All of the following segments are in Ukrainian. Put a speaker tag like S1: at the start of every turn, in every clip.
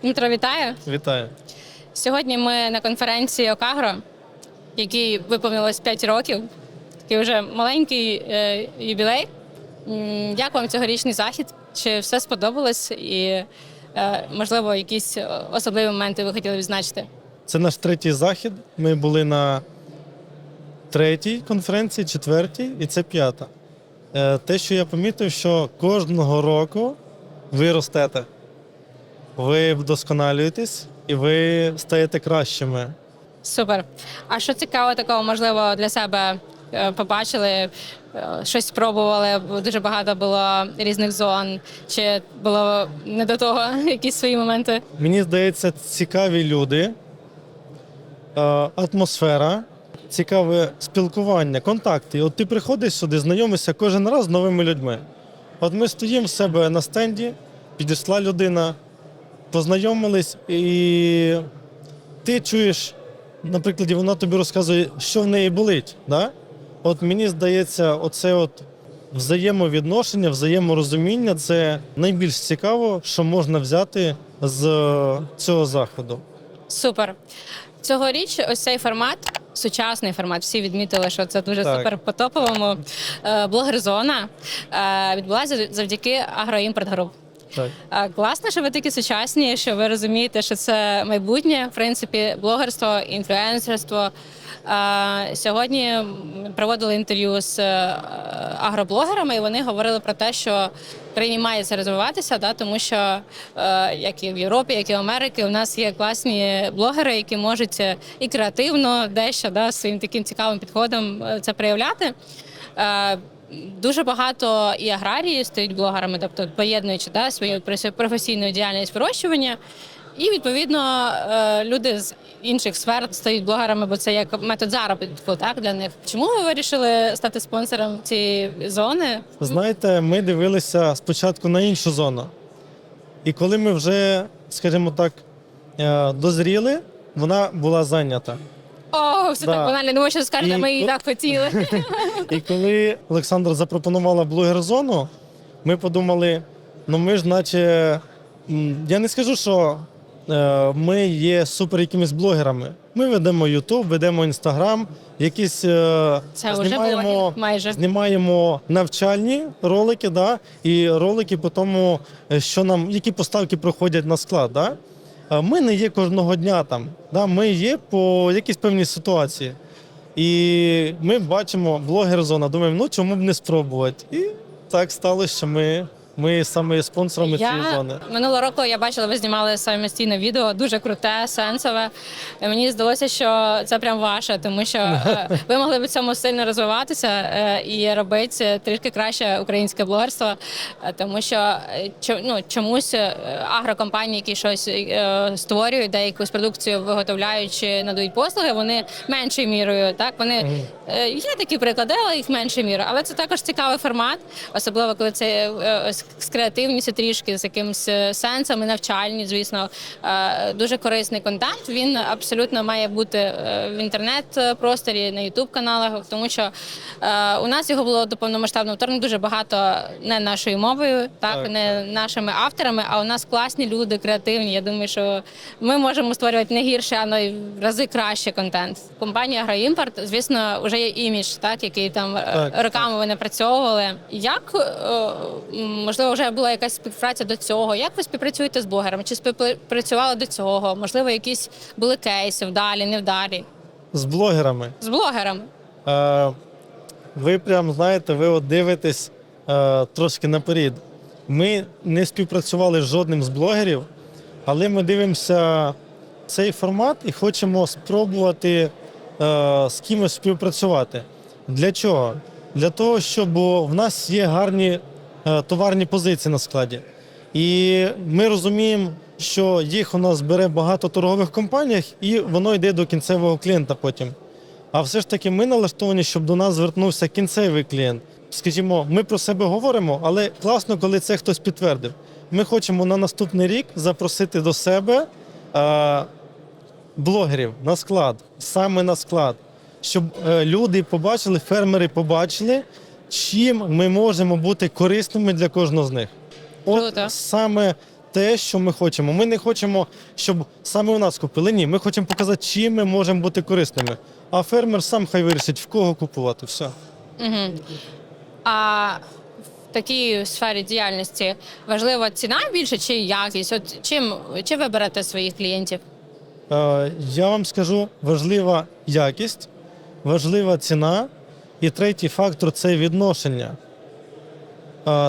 S1: Дмитро, вітаю.
S2: Вітаю.
S1: Сьогодні ми на конференції Окагро, якій виповнилось 5 років. Такий вже маленький е, юбілей. Як вам цьогорічний захід? Чи все сподобалось? І, е, можливо, якісь особливі моменти ви хотіли відзначити?
S2: Це наш третій захід. Ми були на третій конференції, четвертій, і це п'ята. Е, Те, що я помітив, що кожного року ви ростете, ви вдосконалюєтесь і ви стаєте кращими.
S1: Супер. А що цікаво такого, можливо, для себе е, побачили, е, щось спробували, дуже багато було різних зон, чи було не до того якісь свої моменти?
S2: Мені здається, цікаві люди, е, атмосфера, цікаве спілкування, контакти. От ти приходиш сюди, знайомишся кожен раз з новими людьми. От ми стоїмо в себе на стенді, підійшла людина, познайомились, і ти чуєш, наприклад, вона тобі розказує, що в неї болить. Да? От мені здається, оце от взаємовідношення, взаєморозуміння це найбільш цікаво, що можна взяти з цього заходу.
S1: Супер. Цьогоріч ось цей формат, сучасний формат. Всі відмітили, що це дуже
S2: Так.
S1: супер по топовому. Е, Блогер-зона е, відбулася завдяки Агроімпорт Груп.
S2: Так.
S1: Класно, що ви такі сучасні, що ви розумієте, що це майбутнє, в принципі, блогерство, інфлюенсерство. Е, Сьогодні проводили інтерв'ю з е, агроблогерами, і вони говорили про те, що країні має це розвиватися, да, тому що е, як і в Європі, як і в Америці, у нас є класні блогери, які можуть е, і креативно дещо да, своїм таким цікавим підходом це проявляти. Дуже багато і аграрії стають блогерами, тобто поєднуючи да, свою професійну діяльність вирощування. І відповідно е, люди з інших сфер стають блогерами, бо це як метод заробітку так, для них. Чому ви вирішили стати спонсором цієї зони?
S2: Знаєте, ми дивилися спочатку на іншу зону. І коли ми вже, скажімо так, е, дозріли, вона була зайнята.
S1: О, все
S2: Да.
S1: так банально, думаю, що скажете,
S2: І
S1: ми її
S2: ко-
S1: так хотіли.
S2: І коли Олександр запропонувала блогер-зону, ми подумали: ну ми ж, наче, м, я не скажу, що е, ми є супер якимись блогерами. Ми ведемо YouTube, ведемо Instagram, якісь е,
S1: Це вже
S2: знімаємо,
S1: блогер, майже.
S2: знімаємо навчальні ролики, да, і ролики по тому, е, що нам, які поставки проходять на склад. Да. Ми не є кожного дня там. Да, ми є по якійсь певній ситуації. І ми бачимо блогер-зона, думаємо, ну чому б не спробувати? І так сталося, що ми, ми саме є спонсорами цієї зони.
S1: Минулого року я бачила, ви знімали самостійне відео, дуже круте, сенсове. І Мені здалося, що це прям ваше, тому що е, ви могли б цьому сильно розвиватися е, і робити трішки краще українське блогерство, Е, тому що ну, чомусь агрокомпанії, які щось створюють, де якусь продукцію виготовляють чи надають послуги, вони меншою мірою. Так вони є такі приклади, але їх меншою мірою. Але це також цікавий формат, особливо коли це з- креативністю трішки, з якимось е, сенсом і навчальні, звісно, Е, дуже корисний контент. Він абсолютно має бути е, в інтернет-просторі, на ютуб каналах, тому що у нас його було до повномасштабного вторгнення дуже багато не нашою мовою, так,
S2: Так,
S1: не нашими авторами. А у нас класні люди, креативні. Я думаю, що ми можемо створювати не гірше, а навіть в рази краще контент. Компанія Агроімпорт, звісно, вже є імідж, так який там
S2: Так,
S1: роками ви напрацьовували. Як е, м, можливо вже була якась співпраця до цього? Як ви співпрацюєте з блогерами? Чи співпрацювали до цього? Можливо, якісь були кейси вдалі, невдалі
S2: З блогерами.
S1: з блогерами?
S2: Е, ви прям знаєте, ви от дивитесь е, трошки наперед. Ми не співпрацювали з жодним з блогерів, але ми дивимося цей формат і хочемо спробувати е, з кимось співпрацювати. Для чого? Для того, щоб в нас є гарні товарні позиції на складі. І ми розуміємо, що їх у нас бере багато торгових компаніях, і воно йде до кінцевого клієнта потім. А все ж таки ми налаштовані, щоб до нас звернувся кінцевий клієнт. Скажімо, ми про себе говоримо, але класно, коли це хтось підтвердив. Ми хочемо на наступний рік запросити до себе е, блогерів на склад, саме на склад, щоб е, люди побачили, фермери побачили, чим ми можемо бути корисними для кожного з них.
S1: Круто.
S2: От саме те, що ми хочемо. Ми не хочемо, щоб саме у нас купили. Ні, ми хочемо показати, чим ми можемо бути корисними. А фермер сам хай вирішить, в кого купувати. Все.
S1: Угу. А в такій сфері діяльності важлива ціна більше чи якість? От чим чи ви берете своїх клієнтів?
S2: Е, Я вам скажу, важлива якість, важлива ціна, і третій фактор це відношення.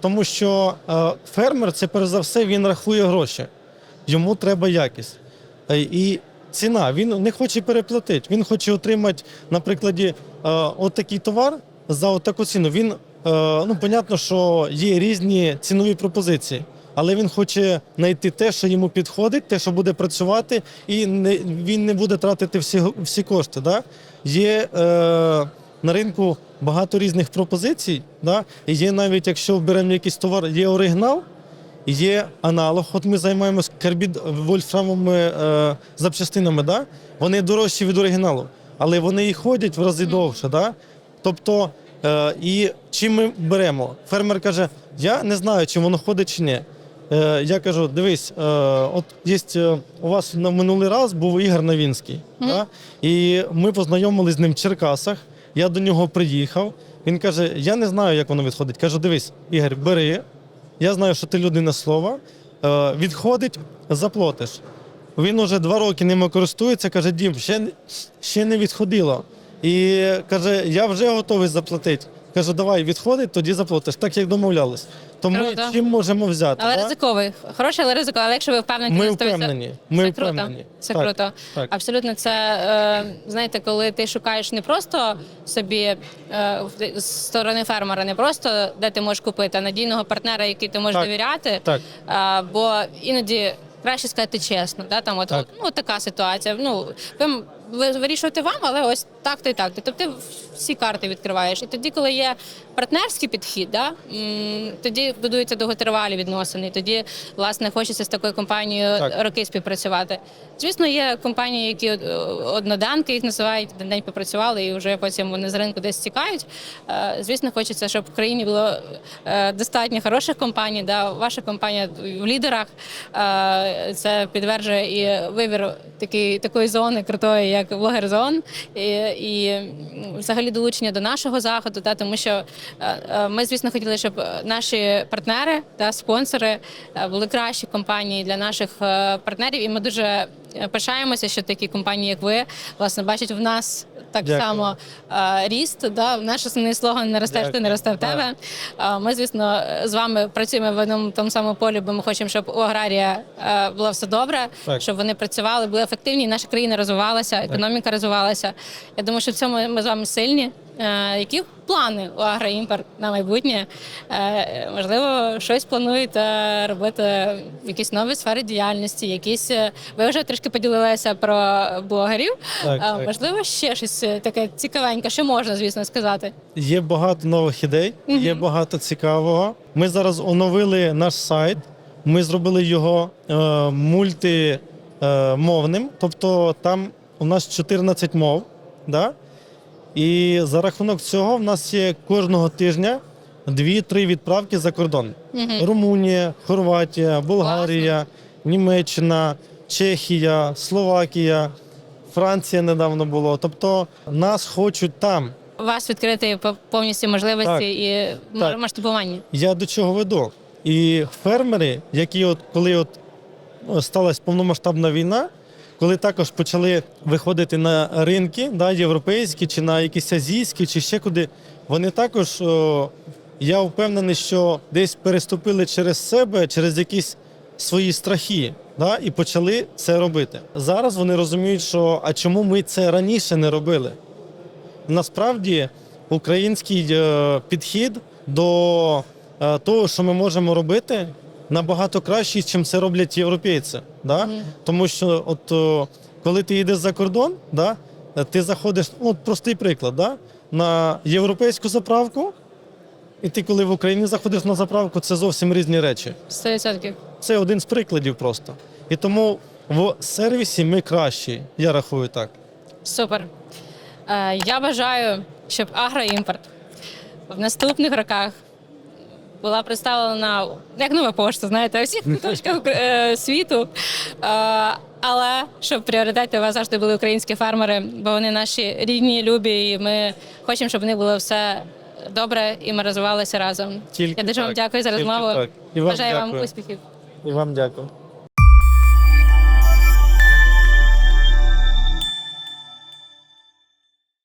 S2: Тому що фермер це перш за все він рахує гроші. Йому треба якість. І ціна, він не хоче переплатити. Він хоче отримати, наприклад, е, от такий товар за от таку ціну. Він, ну, понятно, що є різні цінові пропозиції. Але він хоче знайти те, що йому підходить, те, що буде працювати, і не, він не буде тратити всі, всі кошти. Да? Є е, на ринку багато різних пропозицій. Да? І є навіть, якщо беремо якийсь товар, є оригінал, є аналог. От ми займаємося карбід вольфрамовими е, запчастинами. Да? Вони дорожчі від оригіналу, але вони і ходять в рази довше. Да? Тобто, е, і чим ми беремо? Фермер каже: я не знаю, чи воно ходить чи ні. Е, я кажу: дивись, е, от є е, у вас на минулий раз був Ігор Новінський. Да? І ми познайомилися з ним в Черкасах. Я до нього приїхав. Він каже: Я не знаю, як воно відходить. Кажу, дивись, Ігор, бери. Я знаю, що ти людина слова. Е, відходить, заплатиш. Він уже два роки ними користується, каже, Дім, ще, ще не відходило. І каже, я вже готовий заплатити. Кажу, давай відходить, тоді заплатиш, так як домовлялись. Тому
S1: Круто.
S2: чим можемо взяти?
S1: Але
S2: да?
S1: ризиковий. Хороший, але ризиковий. Але якщо ви впевнені,
S2: Ми
S1: 100%,
S2: впевнені. Ми
S1: це круто.
S2: впевнені.
S1: Це
S2: Так,
S1: круто.
S2: так.
S1: Абсолютно, це е, знаєте, коли ти шукаєш не просто собі е, в- з сторони фермера, не просто де ти можеш купити, а надійного партнера, який ти можеш
S2: Так.
S1: довіряти.
S2: Так.
S1: Е, бо іноді краще сказати чесно. Да? Там от,
S2: Так.
S1: от, ну, така ситуація. Ну, ви, ви вирішувати вам, але ось так то і так. Тобто ти всі карти відкриваєш. І тоді, коли є партнерський підхід, да, тоді будуються довготривалі відносини. Тоді, власне, хочеться з такою компанією
S2: Так.
S1: роки співпрацювати. Звісно, є компанії, які е, одноданки їх називають, один день попрацювали і вже потім вони з ринку десь тікають. Е, Звісно, хочеться, щоб в країні було е, достатньо хороших компаній. Да, ваша компанія в лідерах. Це підтверджує і вибір такий, такої зони крутої, як блогер зон, і, і взагалі долучення до нашого заходу, та тому що е, е, ми, звісно, хотіли, щоб наші партнери та спонсори е, були кращі компанії для наших е, партнерів. І ми дуже е, пишаємося, що такі компанії, як ви, власне, бачать в нас так
S2: Дякую.
S1: само е, ріст. Да? Наш основний слоган не ростеш, ти не росте в тебе. Е, Ми, звісно, з вами працюємо в одному тому самому полі, бо ми хочемо, щоб у аграрія е, було все добре,
S2: Так.
S1: щоб вони працювали, були ефективні, і наша країна розвивалася, економіка розвивалася. Я думаю, що в цьому ми з вами сильні. Е, Які плани у агроімпорт на майбутнє? Е, Можливо, щось плануєте робити в якісь нові сфери діяльності, якісь е, ви вже трішки поділилися про блогерів.
S2: Так, так.
S1: Можливо, ще щось таке цікавеньке, що можна, звісно, сказати.
S2: Є багато нових ідей, є багато цікавого. Ми зараз оновили наш сайт. Ми зробили його е, мультимовним, тобто там у нас 14 мов. Да? І за рахунок цього в нас є кожного тижня 2-3 відправки за кордон. Румунія, Хорватія, Болгарія, Німеччина, Чехія, Словакія, Франція недавно було. Тобто нас хочуть там.
S1: У вас відкриті по- повністю можливості
S2: Так.
S1: і
S2: Так.
S1: масштабування.
S2: Я до чого веду? І фермери, які от коли от ну, сталася повномасштабна війна, коли також почали виходити на ринки, да, європейські чи на якісь азійські, чи ще куди, вони також, о, я впевнений, що десь переступили через себе, через якісь свої страхи, да, і почали це робити. Зараз вони розуміють, що а чому ми це раніше не робили? насправді український е, підхід до е, того, що ми можемо робити, набагато кращий, чим це роблять європейці. Да? Тому що, от коли ти йдеш за кордон, да, ти заходиш, ну, от простий приклад, да, на європейську заправку, і ти, коли в Україні заходиш на заправку, це зовсім різні речі.
S1: 100%.
S2: Це один з прикладів просто. І тому в сервісі ми кращі, я рахую так.
S1: Супер. Е, Я бажаю, щоб агроімпорт в наступних роках була представлена як нова пошта, знаєте, у всіх куточках е, світу. Е, але щоб пріоритети у вас завжди були українські фермери, бо вони наші рідні, любі, і ми хочемо, щоб в них було все добре і ми розвивалися разом.
S2: Тільки
S1: Я дуже вам
S2: так,
S1: дякую за розмову. Бажаю вам успіхів.
S2: І вам дякую.